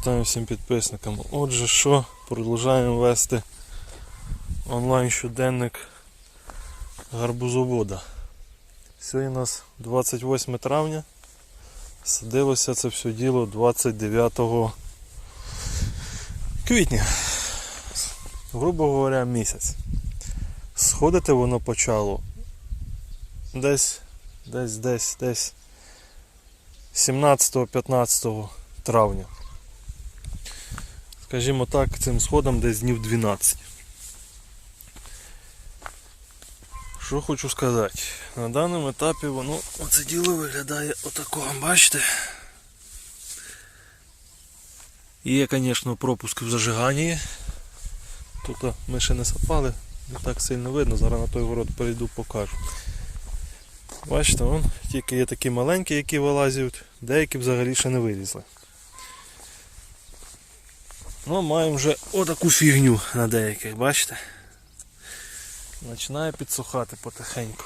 Вітаю всім підписникам. Отже, що, продовжуємо вести онлайн щоденник гарбузовода. Сьогодні у нас 28 травня. Садилося це все діло 29 квітня. Грубо говоря, місяць. Сходити воно почало десь, десь, десь, десь 17-15 травня. Скажімо так, цим сходом десь днів 12. Що хочу сказати? На даному етапі воно оце діло виглядає отакого, бачите? Є, звісно, пропуск в зажиганні. Тут ми ще не сапали, не так сильно видно, зараз на той город перейду покажу. Бачите, вон, тільки є такі маленькі, які вилазять, деякі взагалі ще не вилізли. Ну, маємо вже отаку фігню на деяких, бачите? Починає підсухати потихеньку.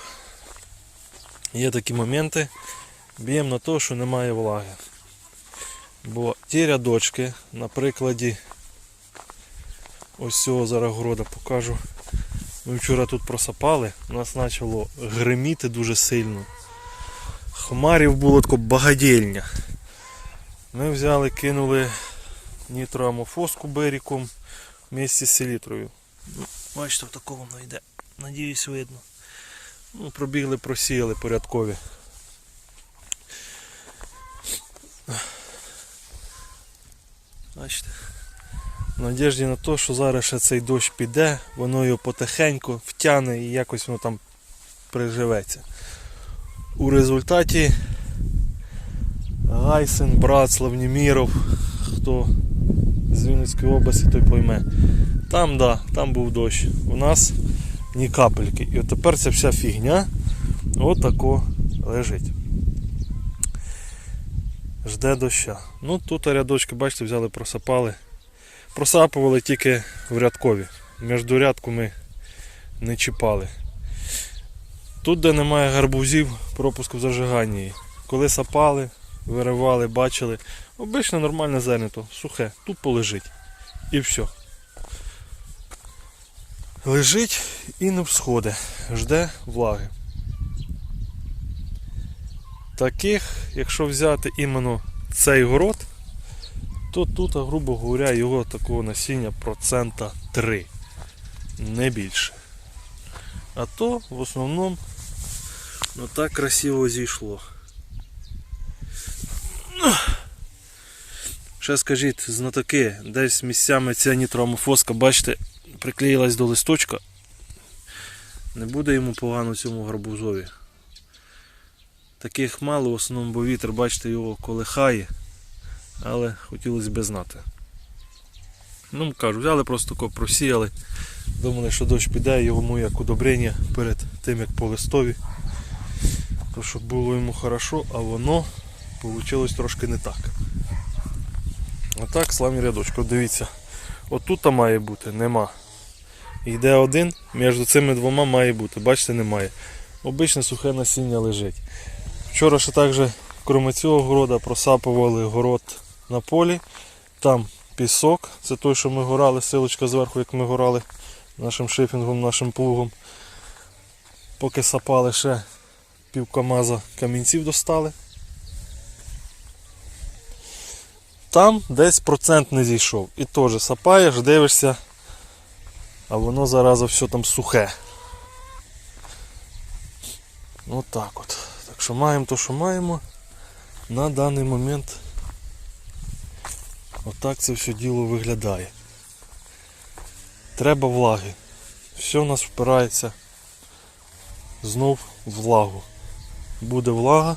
Є такі моменти, б'ємо на те, що немає влаги. Бо ті рядочки, на прикладі ось цього зараз города покажу. Ми вчора тут просапали, у нас почало гриміти дуже сильно. Хмарів було тако багадільня. Ми взяли, кинули нітроамофоску беріком вместе з селітрою. Ну, бачите, в такому воно йде. Надіюсь, видно. Ну, пробігли, просіяли порядкові. Бачите? В надіжді на те, що зараз ще цей дощ піде, воно його потихеньку втягне і якось воно там приживеться. У результаті Гайсен, брат Славніміров, хто з Вінницької області, той пойме. Там, да, там був дощ. У нас ні капельки. І от тепер ця вся фігня отако лежить. Жде доща. Ну тут рядочки, бачите, взяли, просапали. Просапували тільки в рядкові. Між рядку ми не чіпали. Тут, де немає гарбузів, пропуск в зажиганні. Коли сапали, виривали, бачили. Обично нормальне зернято, сухе, тут полежить. І все. Лежить і не всходить, жде влаги. Таких, якщо взяти іменно цей город, то тут, грубо говоря, його такого насіння процента 3, не більше. А то в основному ну так красиво зійшло. Ще скажіть, знатоки, десь місцями ця нітроамофоска, бачите, приклеїлась до листочка. Не буде йому погано цьому гарбузові. Таких мало, в основному, бо вітер, бачите, його колихає, але хотілося б знати. Ну, кажу, взяли просто тако просіяли. Думали, що дощ піде, йому як удобрення перед тим, як по листові. То щоб було йому хорошо, а воно вийшло трошки не так. Отак, славні рядочки. Дивіться. Отут має бути, нема. Йде один, між цими двома має бути. Бачите, немає. Обичне сухе насіння лежить. Вчора ще також, крім цього города, просапували город на полі. Там пісок, це той, що ми горали, силочка зверху, як ми горали нашим шифінгом, нашим плугом. Поки сапали ще пів камаза камінців достали. Там десь процент не зійшов. І теж сапаєш, дивишся, а воно зараза все там сухе. От так от. Так що маємо то, що маємо. На даний момент отак це все діло виглядає. Треба влаги. Все у нас впирається знов в влагу. Буде влага,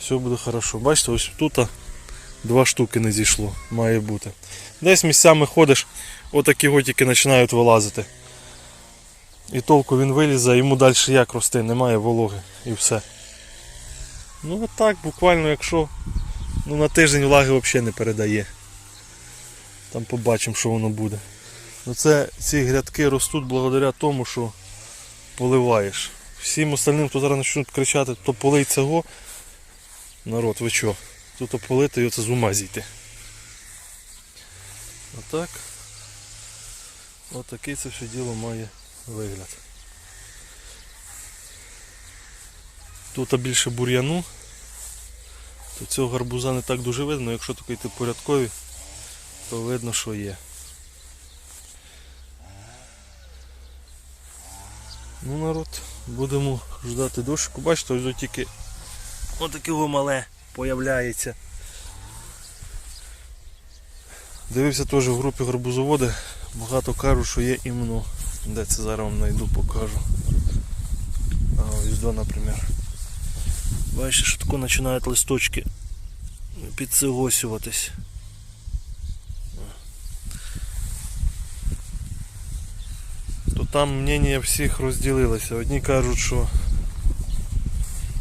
все буде хорошо. Бачите, ось тут два штуки не зійшло, має бути. Десь місцями ходиш, отакі готики починають вилазити. І толку він вилізе, йому далі як рости, немає вологи і все. Ну от так, буквально якщо ну, на тиждень влаги взагалі не передає. Там побачимо, що воно буде. Ну це Ці грядки ростуть благодаря тому, що поливаєш. Всім остальним, хто зараз почнуть кричати, то полий цього. Народ, ви чо? Тут полити і оце з ума зійти. А так, отакий це все діло має вигляд. Тут більше бур'яну, то цього гарбуза не так дуже видно, якщо таки йти порядкові, то видно, що є. Ну, народ, будемо ждати дощику. Бачите, ось тільки отаке мале появляється. Дивився теж в групі гарбузоводи, багато кажуть, що є іменно. Де це зараз вам знайду, покажу. А наприклад. Бачите, що тако починають листочки підсигосюватись. То там мнення всіх розділилося. Одні кажуть, що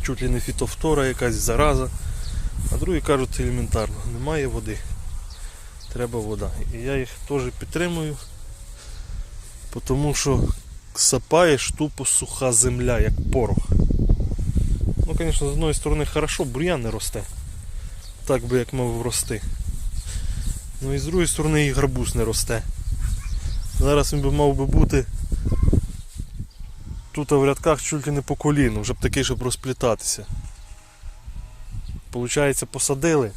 чуть ли не фітофтора якась зараза, а другі кажуть елементарно, немає води. Треба вода. І я їх теж підтримую, тому що сапаєш тупо суха земля, як порох. Ну, звісно, з одної сторони хорошо, бур'ян не росте. Так би як мав рости. Ну і з другої сторони і гарбуз не росте. Зараз він би мав би бути тут в рядках чуть ли не по коліну, вже б такий, щоб розплітатися. Получається, посадили.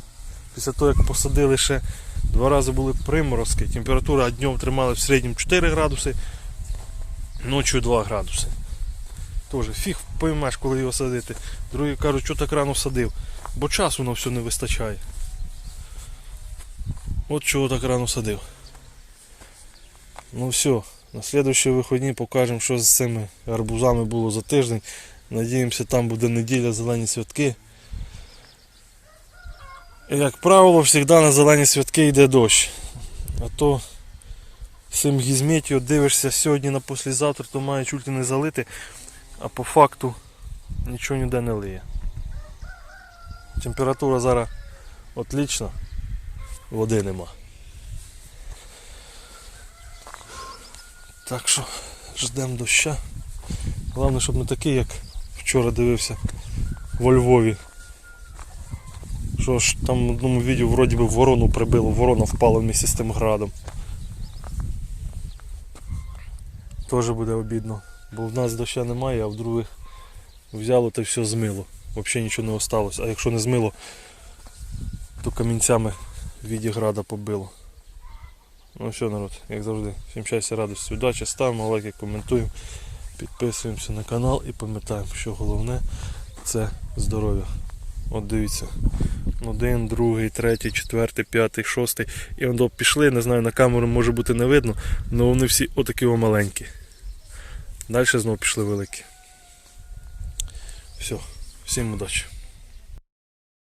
Після того, як посадили ще два рази були приморозки, температура днем тримала в середньому 4 градуси, ночі 2 градуси. Тоже фіг поймеш, коли його садити. Другі кажуть, що так рано садив. Бо часу на все не вистачає. От чого так рано садив. Ну все, на слідуючі вихідні покажемо, що з цими арбузами було за тиждень. Надіємося, там буде неділя зелені святки. Як правило, завжди на зелені святки йде дощ. А то цим гізметіо дивишся сьогодні на послезавтра, то має чуть ли не залити, а по факту нічого ніде не лиє. Температура зараз отлічна, води нема. Так що ждемо доща. Головне, щоб не такий, як вчора дивився во Львові. Що ж там в одному відео вроді би ворону прибило, ворона впала вместе з тим градом. Теж буде обідно. Бо в нас доща немає, а в других взяло та все змило. Взагалі нічого не осталось. А якщо не змило, то камінцями в віді града побило. Ну все, народ, як завжди. Всім щастя, радості, удачі, ставимо лайки, коментуємо, підписуємося на канал і пам'ятаємо, що головне це здоров'я. От дивіться. Один, другий, третій, четвертий, п'ятий, шостий. І он пішли, не знаю, на камеру може бути не видно, але вони всі отакі маленькі. Далі знову пішли великі. Все, всім удачі.